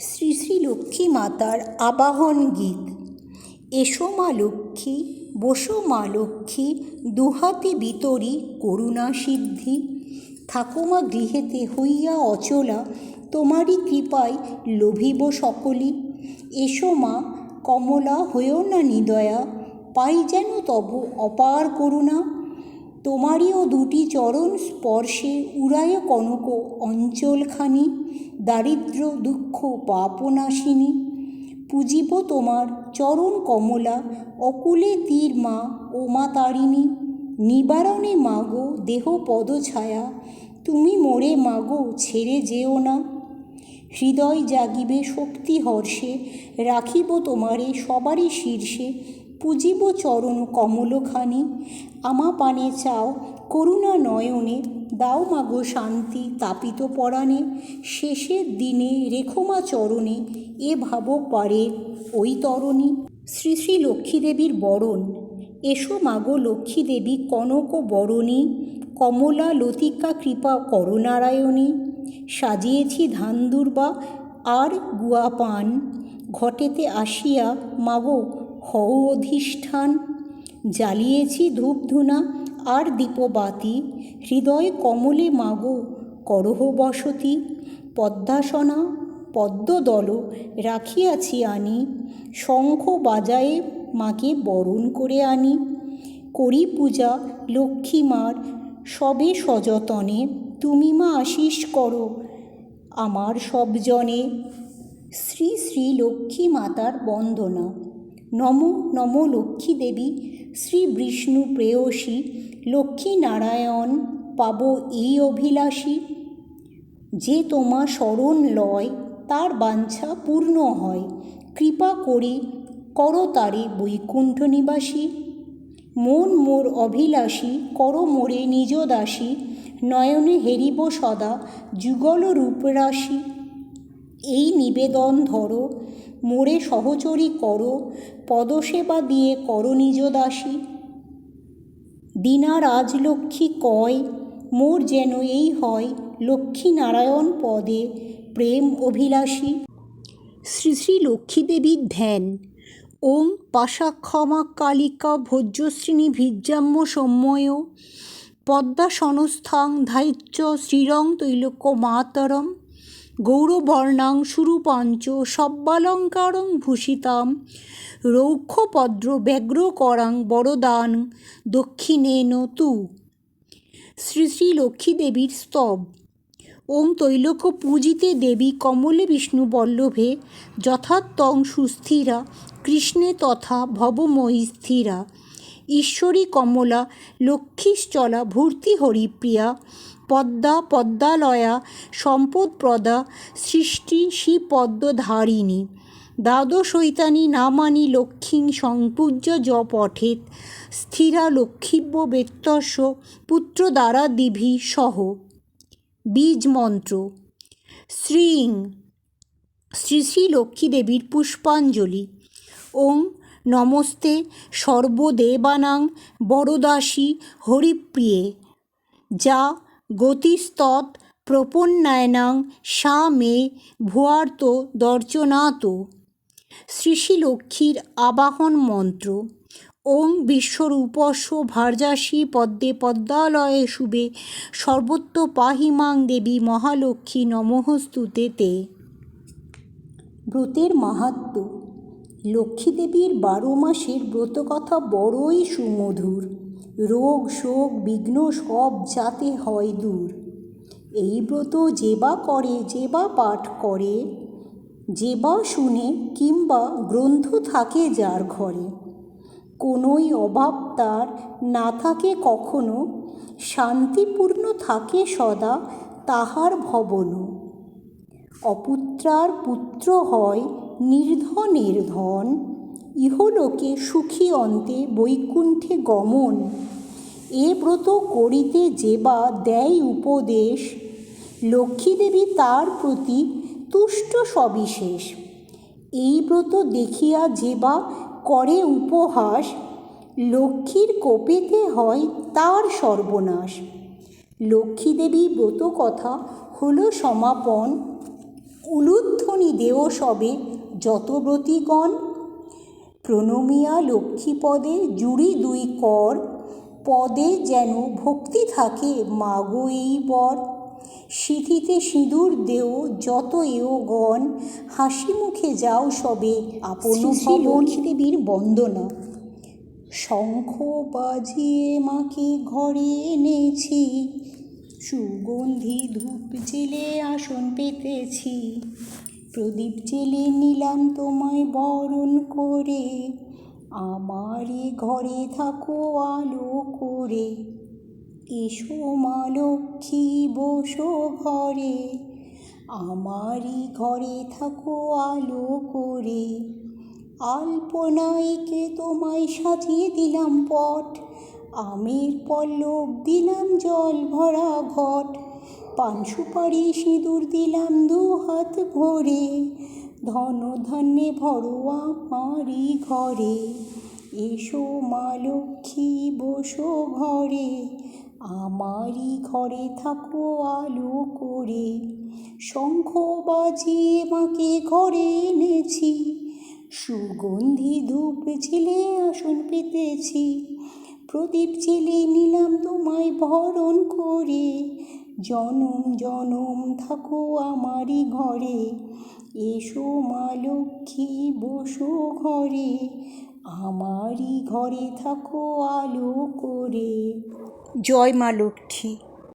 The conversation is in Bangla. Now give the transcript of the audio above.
শ্রী শ্রী লক্ষ্মী মাতার আবাহন গীত। এসো মা লক্ষ্মী, বসো মা লক্ষ্মী, দুহাতে বিতরি করুণা সিদ্ধি। থাকো মা গৃহেতে হইয়া অচলা, তোমারই কৃপায় লোভিব সকলি। এসো মা, কমলা হয়েও না নিদয়া, পাই যেন তব অপার করুণা। তোমারইও দুটি চরণ স্পর্শে উড়ায় কনক অঞ্চলখানি, দারিদ্র দুঃখ পাপনাশিনী পুজিব তোমার চরণ কমলা, অকুলে তীর মা ও মা তারিণী। নিবারণে মাগো দেহ পদছায়া তুমি মোরে মাগো ছেড়ে যেও না। হৃদয় জাগিবে শক্তি হর্ষে, রাখিব তোমারে সবারই শীর্ষে পুজিব চরণ কমলখানি। আমা পানে চাও করুণা নয়নে, দাও মাগো শান্তি তাপিত পরাণে। শেষের দিনে রেখো মা চরণে, এ ভাব পারে ওই তরণী। শ্রী শ্রী লক্ষ্মী দেবীর বরণ, এসো মাগো লক্ষ্মী দেবী কনক বরণী। কমলা লতিকা কৃপা করনারায়ণী সাজিয়েছি ধান দুর্বা আর গুয়া পান, ঘটেতে আসিয়া মাগো হও অধিষ্ঠান জ্বালিয়েছি ধূপধুনা আর দীপবাতি। হৃদয় কমলে মাগো করহ বসতি। পদ্মাসনা, পদ্মদল রাখিয়াছি আনি। শঙ্খ বাজায়ে মাকে বরণ করে আনি। করি পূজা লক্ষ্মী মার সবে সযতনে। তুমি মা আশিস করো আমার সবজনে। শ্রী শ্রী লক্ষ্মী মাতার বন্দনা। নম নম লক্ষ্মী দেবী, শ্রী বিষ্ণু প্রেয়সী, লক্ষ্মী নারায়ণ পাব এই অভিলাষী। যে তোমা শরণ লয়, তার বাঞ্ছা পূর্ণ হয়। কৃপা করি, কর তারে বৈকুণ্ঠ নিবাসী। মন মোর অভিলাষী, কর মোরে নিজ দাসী। নয়নে হেরিব সদা, যুগল রূপরাশি। এই নিবেদন ধরো মোরে সহচরী করো, পদসেবা দিয়ে করো নিজ দাসী। দীনা রাজলক্ষ্মী কয়, মোর যেন এই হয় লক্ষ্মী নারায়ণ পদে প্রেম অভিলাষী। শ্রী শ্রী লক্ষ্মীদেবীর ধ্যান। ওং পাশাক্ষমা কালিকা ভোজ্যশ্রিণী ভিজ্জাম্য সম্ময়। পদ্মা সনস্থাং ধাইচ্য শ্রীরং তৈলক্য মাতরম গৌরবর্ণাং সুরূপাঞ্চ সব্বালঙ্কারং ভূষিতাম। রৌক্ষপদ্র ব্যগ্র করাং বরদান দক্ষিণেন তু। শ্রী শ্রী লক্ষ্মী দেবীর স্তব। ওম তৈলক্য পূজিতে দেবী কমলে বিষ্ণু বল্লভে যথাত্তং সুস্থিরা, কৃষ্ণে তথা ভবময়ী স্থিরা। ঈশ্বরী কমলা লক্ষ্মীশ্চলা ভূর্তি হরিপ্রিয়া পদ্মা, পদ্মালয়া, সম্পদপ্রদা, সৃষ্টি, শ্রীপদ্মধারিণী। দ্বাদশৈতানি নামানি লক্ষ্মী সংপূজ্য য পঠেত স্থিরা লক্ষ্মীব্য বেত্তস্য পুত্র দ্বারা দিভি সহ। বীজ মন্ত্র শ্রীং। শ্রী শ্রী লক্ষ্মী দেবীর পুষ্পাঞ্জলি। ওং নমস্তে সর্বদেবানাং বরদাসী হরিপ্রিয়ে। যা গতিস্তৎ প্রপন্নায়নাং সা মে ভুয়ার্ত দর্শনাত শ্রী শ্রী লক্ষ্মীর আবাহন মন্ত্র, ওং বিশ্বরূপস্য ভার্যাসী পদ্মে পদ্মালয়ে শুভে, সর্বত্র পাহিমাং দেবী মহালক্ষ্মী নমঃস্তুতে তে ব্রতের মাহাত্ম লক্ষ্মীদেবীর বারো মাসের ব্রতকথা বড়ই সুমধুর। রোগ, শোক, বিঘ্ন সব যাতে হয় দূর। এই ব্রত যে বা করে, যে বা পাঠ করে, যে বা শুনে কিংবা গ্রন্থ থাকে যার ঘরে। কোনোই অভাব তার না থাকে কখনো, শান্তিপূর্ণ থাকে সদা তাহার ভবন অপুত্রার পুত্র হয় নির্ধনের ধন ইহলোকে সুখী অন্তে বৈকুণ্ঠে গমন। এ ব্রত করিতে যেবা দেয় উপদেশ, লক্ষ্মীদেবী তার প্রতি তুষ্ট সবিশেষ। এই ব্রত দেখিয়া যেবা করে উপহাস, লক্ষ্মীর কোপেতে হয় তার সর্বনাশ। লক্ষ্মীদেবী ব্রত কথা হল সমাপন। উলুধ্বনি দেও সবে যত ব্রতীগণ প্রণমিয়া লক্ষ্মীপদে জুড়ি দুই কর পদে যেন ভক্তি থাকে মাগো এই বর। সিঁথিতে সিঁদুর দেও যত এও গণ হাসি মুখে যাও সবে আপন লক্ষ্মীদেবীর বন্দনা। শঙ্খ বাজিয়ে মাকে ঘরে এনেছি সুগন্ধি ধূপ জেলে আসন পেতেছি। প্রদীপ জেলে নিলাম তোমায় বরণ করে। আমারই ঘরে থাকো আলো করে। এসো মা লক্ষ্মী, বসো ঘরে। আমারই ঘরে থাকো আলো করে। আলপনাইকে তোমায় সাজিয়ে দিলাম পট। আমের পল্লব দিলাম জল ভরা ঘট। পান সুপারি সিঁদুর দিলাম দু হাত ভরে। ধন ধান্যে ভরোয়া আমারই ঘরে। এসো মা লক্ষ্মী, বসো ঘরে। আমারই ঘরে থাকো আলো করে। শঙ্খ বাজিয়ে মাকে ঘরে এনেছি। সুগন্ধি ধূপ ঝেলে আসন পেতেছি। প্রদীপ জেলে নিলাম তোমায় ভরণ করে। জনম জনম থাকো আমারই ঘরে। এসো মা লক্ষ্মী, বসো ঘরে। আমারই ঘরে থাকো আলো করে। জয় মা লক্ষ্মী।